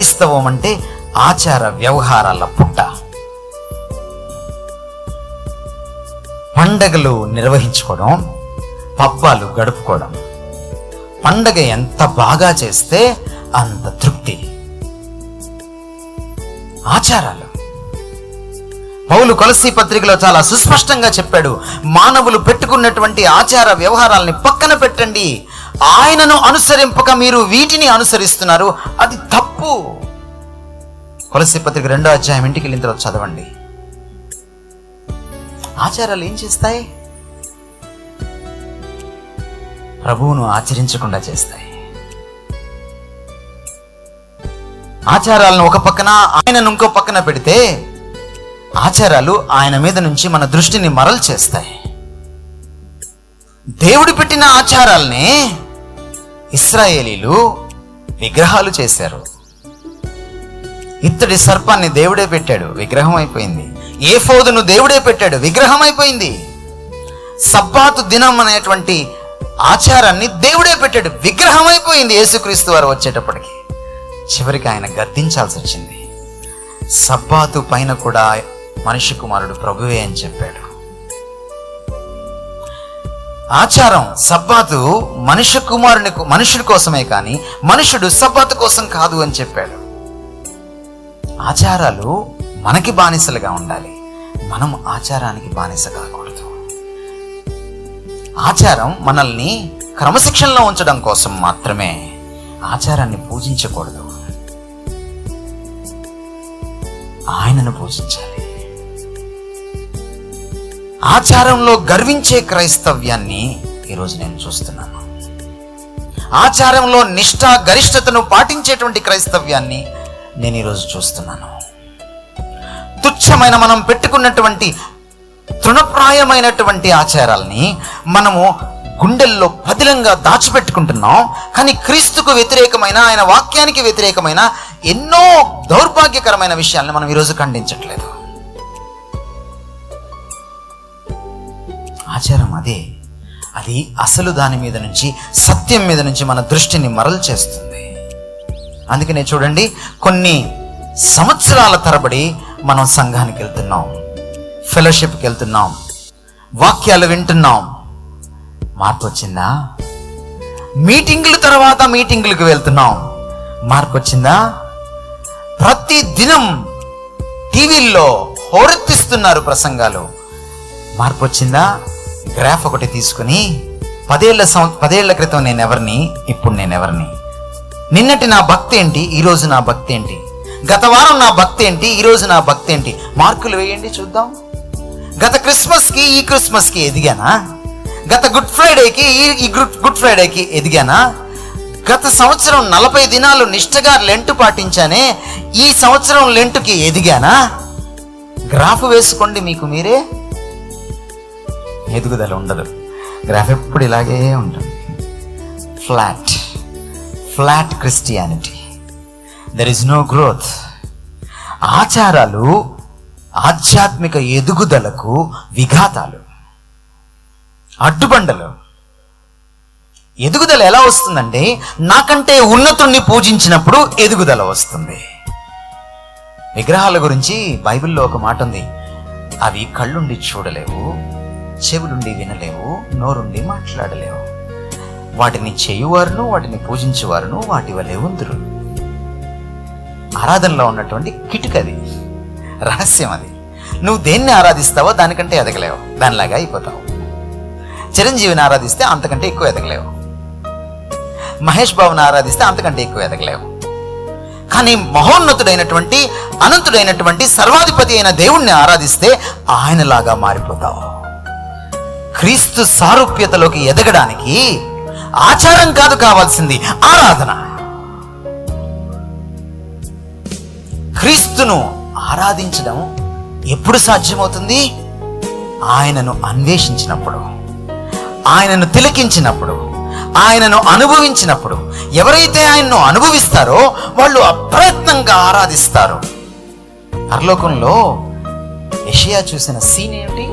క్రైస్తవం అంటే ఆచార వ్యవహారాల పుట్ట. పండగలు నిర్వహించుకోవడం పబ్బాలు గడుపుకోవడం. పండగ ఎంత బాగా చేస్తే అంత తృప్తి. ఆచారాలు. పౌలు కొలసి పత్రికలో చాలా సుస్పష్టంగా చెప్పాడు మానవులు పెట్టుకున్నటువంటి ఆచార వ్యవహారాల్ని పక్కన పెట్టండి. ఆయనను అనుసరింపక మీరు వీటిని అనుసరిస్తున్నారు. అది తప్పు. కొలసి పత్రిక రెండో అధ్యాయం ఇంటికి వెళ్ళిన తర్వాత చదవండి. ఆచారాలు ఏం చేస్తాయి? ప్రభువును ఆచరించకుండా చేస్తాయి. ఆచారాలను ఒక పక్కన ఆయనను ఇంకో పక్కన పెడితే ఆచారాలు ఆయన మీద నుంచి మన దృష్టిని మరలు చేస్తాయి దేవుడు పెట్టిన ఆచారాల్ని ఇస్రాయేలీలు విగ్రహాలు చేశారు. ఇత్తడి సర్పాన్ని దేవుడే పెట్టాడు. విగ్రహం అయిపోయింది. ఏ ఫోదును దేవుడే పెట్టాడు. విగ్రహం అయిపోయింది. సబ్బాతు దినం అనేటువంటి ఆచారాన్ని దేవుడే పెట్టాడు. విగ్రహం అయిపోయింది యేసుక్రీస్తు వారు వచ్చేటప్పటికి. చివరికి ఆయన గద్దించాల్సి వచ్చింది. సబ్బాతు పైన కూడా మనిషి కుమారుడు ప్రభువే అని చెప్పాడు. ఆచారం సబ్బాతు మనుష్య కుమారుని మనుషుడి కోసమే కానీ మనుషుడు సబ్బాతు కోసం కాదు అని చెప్పాడు. ఆచారాలు మనకి బానిసలుగా ఉండాలి. మనం ఆచారానికి బానిస కాకూడదు. ఆచారం మనల్ని క్రమశిక్షణలో ఉంచడం కోసం మాత్రమే ఆచారాన్ని పూజించకూడదు. ఆయనను పూజించాలి. ఆచారంలో గర్వించే క్రైస్తవ్యాన్ని ఈరోజు నేను చూస్తున్నాను. ఆచారంలో నిష్ఠా గరిష్టతను పాటించేటువంటి క్రైస్తవ్యాన్ని నేను ఈరోజు చూస్తున్నాను. తుచ్చమైన మనం పెట్టుకున్నటువంటి తృణప్రాయమైనటువంటి ఆచారాలని మనము గుండెల్లో పదిలంగా దాచిపెట్టుకుంటున్నాం. కానీ క్రీస్తుకు వ్యతిరేకమైన ఆయన వాక్యానికి వ్యతిరేకమైన ఎన్నో దౌర్భాగ్యకరమైన విషయాల్ని మనం ఈరోజు ఖండించట్లేదు. ఆచారం అదే. అది అసలు దాని మీద నుంచి సత్యం మీద నుంచి మన దృష్టిని మరలు చేస్తుంది అందుకనే చూడండి కొన్ని సంవత్సరాల తరబడి మనం సంఘానికి వెళ్తున్నాం ఫెలోషిప్కి వెళ్తున్నాం వాక్యాలు వింటున్నాం. మార్పు వచ్చిందా? మీటింగుల తర్వాత మీటింగులకు వెళ్తున్నాం. మార్పు వచ్చిందా? ప్రతి దినం టీవీల్లో హోరెత్తిస్తున్నారు ప్రసంగాలు. మార్పు వచ్చిందా? గ్రాఫ్ ఒకటి తీసుకుని పదేళ్ళ సంవ పదేళ్ళ క్రితం నేను ఎవరిని ఇప్పుడు నేను ఎవరిని నిన్నటి నా భక్తి ఏంటి? ఈరోజు నా భక్తి ఏంటి? గత వారం నా భక్తి ఏంటి? ఈరోజు నా భక్తి ఏంటి? మార్కులు వేయండి చూద్దాం. గత క్రిస్మస్కి ఈ క్రిస్మస్కి ఎదిగానా? గత గుడ్ ఫ్రైడేకి ఈ ఈ గుడ్ గుడ్ ఫ్రైడేకి ఎదిగానా? గత సంవత్సరం నలభై దినాలు నిష్ఠగా లెంటు పాటించానే ఈ సంవత్సరం లెంటుకి ఎదిగానా? గ్రాఫ్ వేసుకోండి మీకు మీరే. ఎదుగుదల ఉండదు. గ్రాఫ్ ఎప్పుడు ఇలాగే ఉంటుంది. Flat. Flat Christianity. There is no growth ఆచారాలు ఆధ్యాత్మిక ఎదుగుదలకు విఘాతాలు. అడ్డుబండలు. ఎదుగుదల ఎలా వస్తుందంటే నాకంటే ఉన్నతుణ్ణి పూజించినప్పుడు ఎదుగుదల వస్తుంది. విగ్రహాల గురించి బైబిల్లో ఒక మాట ఉంది. అవి కళ్ళుండి చూడలేవు చెవులుండి వినలేవు నోరుండి మాట్లాడలేవు. వాటిని చేయువారును వాటిని పూజించేవారును వాటి వలె ఉందరు. ఆరాధనలో ఉన్నటువంటి కిటుకది రహస్యం అది. నువ్వు దేన్ని ఆరాధిస్తావో దానికంటే ఎదగలేవు. దానిలాగా అయిపోతావు. చిరంజీవిని ఆరాధిస్తే అంతకంటే ఎక్కువ ఎదగలేవు. మహేష్ బాబుని ఆరాధిస్తే అంతకంటే ఎక్కువ ఎదగలేవు. కానీ మహోన్నతుడైనటువంటి అనంతుడైనటువంటి సర్వాధిపతి అయిన దేవుణ్ణి ఆరాధిస్తే ఆయనలాగా మారిపోతావు. క్రీస్తు సారూప్యతలోకి ఎదగడానికి ఆచారం కాదు కావాల్సింది ఆరాధన. క్రీస్తును ఆరాధించడం ఎప్పుడు సాధ్యమవుతుంది? ఆయనను అన్వేషించినప్పుడు ఆయనను తిలకించినప్పుడు ఆయనను అనుభవించినప్పుడు. ఎవరైతే ఆయనను అనుభవిస్తారో వాళ్ళు అప్రయత్నంగా ఆరాధిస్తారు. పరలోకంలో ఎషియా చూసిన సీన్ ఏమిటి?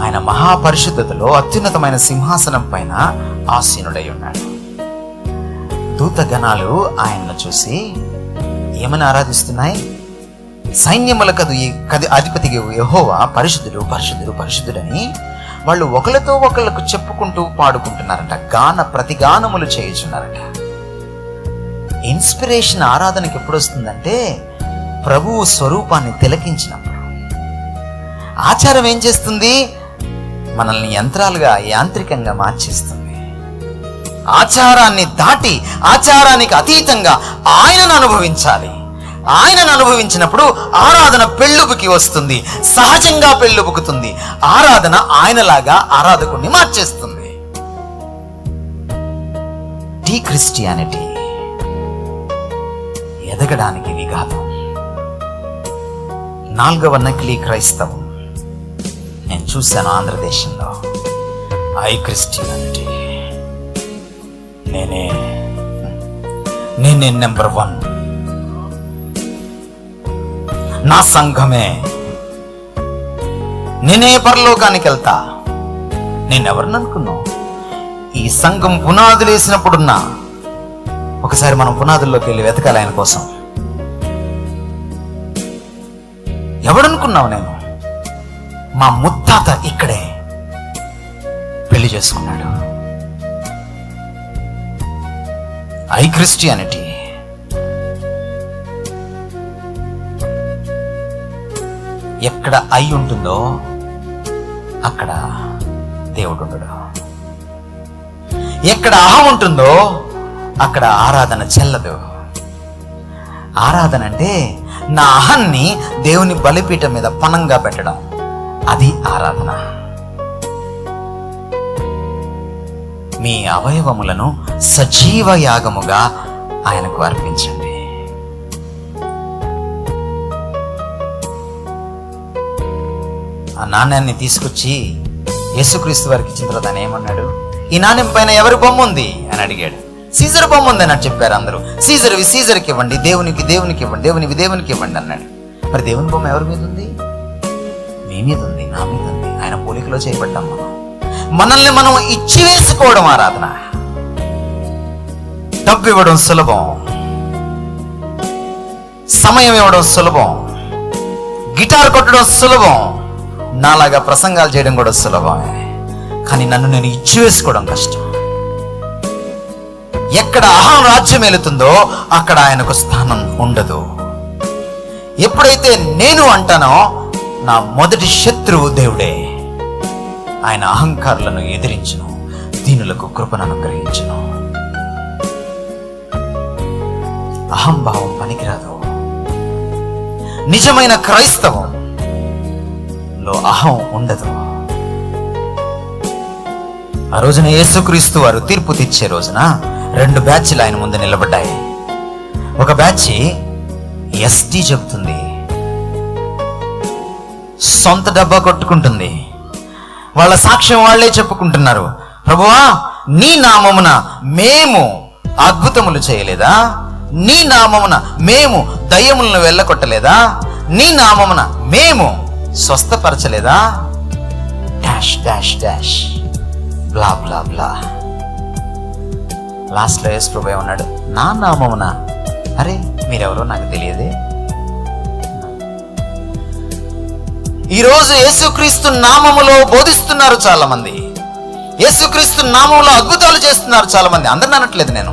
ఆయన మహాపరిశుద్ధతలో అత్యున్నతమైన సింహాసనం పైన ఆసీనుడై ఉన్నాడు. దూతగణాలు ఆయన్ను చూసి ఏమని ఆరాధిస్తున్నాయి? సైన్యముల కదు ఈ కది అధిపతికి యహోవా పరిశుద్ధుడు పరిశుద్ధుడు పరిశుద్ధుడని వాళ్ళు ఒకరితో ఒకళ్ళకు చెప్పుకుంటూ పాడుకుంటున్నారట గాన ప్రతిగానములు చేయుచున్నారట. ఇన్స్పిరేషన్ ఆరాధనకి ఎప్పుడు వస్తుందంటే ప్రభువు స్వరూపాన్ని తిలకించినప్పుడు. ఆచారం ఏం చేస్తుంది? మనల్ని యంత్రాలుగా యాంత్రికంగా మార్చేస్తుంది. ఆచారాన్ని దాటి ఆచారానికి అతీతంగా ఆయనను అనుభవించాలి. ఆయనను అనుభవించినప్పుడు ఆరాధన పెళ్ళుపుకి వస్తుంది. సహజంగా పెళ్ళుపుకుతుంది. ఆరాధన ఆయనలాగా ఆరాధకుణ్ణి మార్చేస్తుంది. టీ క్రిస్టియానిటీ ఎదగడానికి విఘాతం. నాలుగవ నకిలీ క్రైస్తవం. నేను చూశాను ఆంధ్రదేశంలో. ఐ క్రిస్టియానిటీ నేనే. నేనే నెంబర్ వన్. నా సంఘమే. నేనే పరలోకానికి వెళ్తా. నేనెవరిని అనుకున్నావు? ఈ సంఘం పునాదులు వేసినప్పుడున్నా ఒకసారి మనం పునాదుల్లోకి వెళ్ళి వెతకాలి ఆయన కోసం. ఎవడనుకున్నావు నేను? మా ముత్తాత ఇక్కడే పెళ్ళి చేసుకున్నాడు. I Christianity. ఎక్కడ ఐ ఉంటుందో అక్కడ దేవుడు ఉండడు. ఎక్కడ అహం ఉంటుందో అక్కడ ఆరాధన చెల్లదు. ఆరాధన అంటే నా అహన్ని దేవుని బలిపీఠం మీద పనంగా పెట్టడం. అది ఆరాధన. మీ అవయవములను సజీవ యాగముగా ఆయనకు అర్పించండి. ఆ నాణ్యాన్ని తీసుకొచ్చి యేసుక్రీస్తు వారికి ఇచ్చిన తర్వాత ఆయన ఏమన్నాడు? ఈ నాణ్యం పైన ఎవరి బొమ్మ ఉంది? అని అడిగాడు. సీజర్ బొమ్మ ఉంది అని చెప్పారు అందరూ. సీజర్వి సీజర్కి ఇవ్వండి దేవునికి దేవునికి ఇవ్వండి దేవునివి దేవునికి ఇవ్వండి అన్నాడు. మరి దేవుని బొమ్మ ఎవరి మీద ఉంది? నీ మీద ఉంది నా మీద ఉంది. ఆయన పోలికలో చేయబడ్డాం మనం. మనల్ని మనం ఇచ్చి వేసుకోవడం ఆరాధన. డబ్బు ఇవ్వడం సులభం. సమయం ఇవ్వడం సులభం. గిటార్ కొట్టడం సులభం. నాలాగా ప్రసంగాలు చేయడం కూడా సులభమే. కానీ నన్ను నేను ఇచ్చి వేసుకోవడం కష్టం. ఎక్కడ అహం రాజ్యం వెళుతుందో అక్కడ ఆయనకు స్థానం ఉండదు. ఎప్పుడైతే నేను అంటానో నా మొదటి శత్రువు దేవుడే. ఆయన అహంకారులను ఎదిరించును దీనులకు కృపను అనుగ్రహించను. అహంభావం పనికిరాదు. నిజమైన క్రైస్తవం లో అహం ఉండదు. ఆ రోజున యేసుక్రీస్తు వారు తీర్పు తెచ్చే రోజున రెండు బ్యాచ్లు ఆయన ముందు నిలబడ్డాయి. ఒక బ్యాచ్ ఎస్టీ చెబుతుంది సొంత డబ్బా కొట్టుకుంటుంది. వాళ్ళ సాక్ష్యం వాళ్ళే చెప్పుకుంటున్నారు. ప్రభువా నీ నామమున మేము అద్భుతములు చేయలేదా? నీ నామమున మేము దయ్యములను వెళ్ళకొట్టలేదా నీ నామమున మేము స్వస్థపరచలేదా? Dash dash dash. Blah blah blah. లాస్ట్లో యేసు ప్రభు ఉన్నాడు నా నామమున. అరే మీరెవరో నాకు తెలియదే. ఈరోజు యేసుక్రీస్తు నామములో బోధిస్తున్నారు చాలా మంది యేసుక్రీస్తు నామంలో అద్భుతాలు చేస్తున్నారు చాలా మంది అందరిని అనట్లేదు నేను.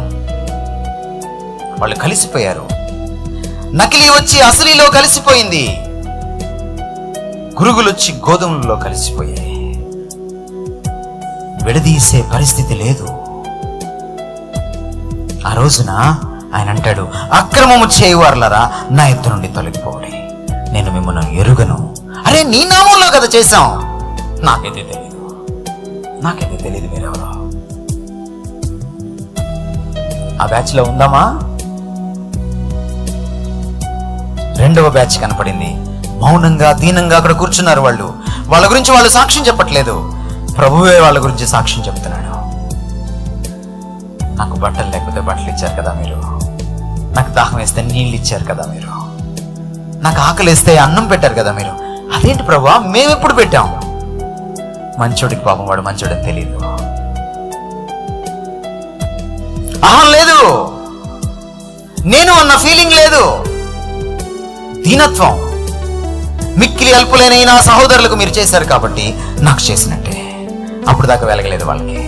వాళ్ళు కలిసిపోయారు. నకిలీ వచ్చి అసలీలో కలిసిపోయింది. గురుగులు వచ్చి గోధుమలలో కలిసిపోయాయి. విడదీసే పరిస్థితి లేదు. ఆ రోజున ఆయన అంటాడు అక్రమము చేయువారులరా నా ఎత్తు నుండి తొలగిపోవడి నేను మిమ్మల్ని ఎరుగను. అరే నీ నామంలో కదా చేశాం. నాకైతే తెలియదు నాకైతే తెలియదు మీరెవరో. ఆ బ్యాచ్లో ఉందామా? రెండవ బ్యాచ్ కనపడింది. మౌనంగా దీనంగా అక్కడ కూర్చున్నారు వాళ్ళు. వాళ్ళ గురించి వాళ్ళు సాక్ష్యం చెప్పట్లేదు. ప్రభువే వాళ్ళ గురించి సాక్ష్యం చెప్తున్నాడు. నాకు బట్టలు లేకపోతే బట్టలు ఇచ్చారు కదా మీరు. నాకు దాహం వేస్తే నీళ్ళు ఇచ్చారు కదా మీరు. నాకు ఆకలి వేస్తే అన్నం పెట్టారు కదా మీరు. అదేంటి ప్రభా? మేము ఎప్పుడు పెట్టాం? మంచోడికి పాపం వాడు మంచోడని తెలియదు అహం లేదు. నేను అన్న ఫీలింగ్ లేదు. దీనత్వం. మిక్కిలి అల్పులైన నా సహోదరులకు మీరు చేశారు కాబట్టి నాకు చేసినట్టే. అప్పుడు దాకా వెలగలేదు వాళ్ళకి.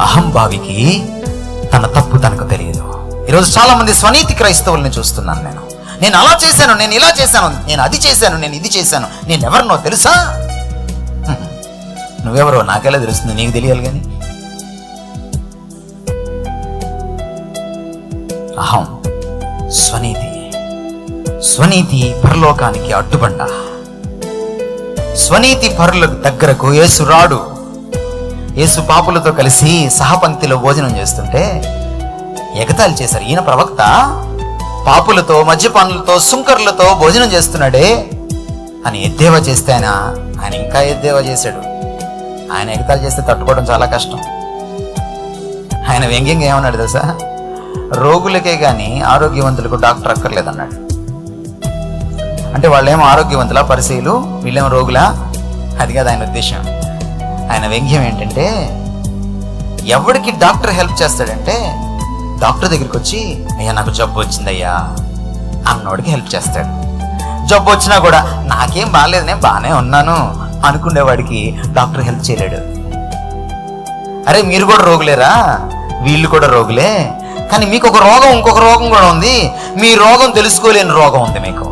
అహంభావికి తన తప్పు తనకు తెలియదు ఈరోజు చాలా మంది స్వనీతి క్రైస్తవుల్ని చూస్తున్నాను నేను. నేను అలా చేశాను నేను ఇలా చేశాను నేను అది చేశాను నేను ఇది చేశాను. నేను ఎవరినో తెలుసా? నువ్వెవరో నాకెలా తెలుస్తుంది? నీకు తెలియాలి కానీ. అహం. స్వనీతి. స్వనీతి పరలోకానికి అడ్డుబండ స్వనీతి పరులకు దగ్గరకు యేసు రాడు. యేసు పాపులతో కలిసి సహపంక్తిలో భోజనం చేస్తుంటే ఎగతాళి చేశారు. ఈయన ప్రవక్త పాపులతో మద్యపానులతో సుంకర్లతో భోజనం చేస్తున్నాడే. అని ఎద్దేవా చేస్తే ఆయన ఆయన ఇంకా ఎద్దేవా చేశాడు. ఆయన ఎగతాలు చేస్తే తట్టుకోవడం చాలా కష్టం. ఆయన వ్యంగ్యంగా ఏమన్నాడు తెలుసా? రోగులకే కానీ ఆరోగ్యవంతులకు డాక్టర్ అక్కర్లేదన్నాడు. అంటే వాళ్ళేమో ఆరోగ్యవంతుల పరిశీలు వీళ్ళేమో రోగులా? అది కాదు ఆయన ఉద్దేశం. ఆయన వ్యంగ్యం ఏంటంటే ఎవరికి డాక్టర్ హెల్ప్ చేస్తాడంటే డాక్టర్ దగ్గరికి వచ్చి అయ్యా నాకు జబ్బు వచ్చిందయ్యా. అన్నోడికి హెల్ప్ చేస్తాడు. జబ్బు వచ్చినా కూడా నాకేం బాగాలేదు నేను బాగానే ఉన్నాను అనుకునేవాడికి డాక్టర్ హెల్ప్ చేయలేడు. అరే మీరు కూడా రోగులేరా? వీళ్ళు కూడా రోగులే? కానీ మీకు ఒక రోగం ఇంకొక రోగం కూడా ఉంది. మీ రోగం తెలుసుకోలేని రోగం ఉంది మీకు.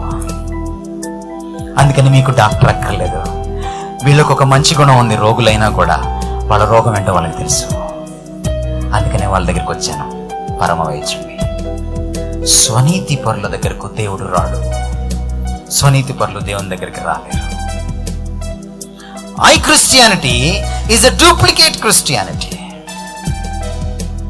అందుకని మీకు డాక్టర్ అక్కర్లేదు. వీళ్ళకు ఒక మంచి గుణం ఉంది రోగులైనా కూడా. వాళ్ళ రోగం ఏంటో వాళ్ళకి తెలుసు. అందుకనే వాళ్ళ దగ్గరికి వచ్చాను. పరమ స్వనీతి పరుల దగ్గరకు దేవుడు రాడు. స్వనీతి పరులు దేవుని దగ్గరికి రాలేరు. I Christianity is a duplicate Christianity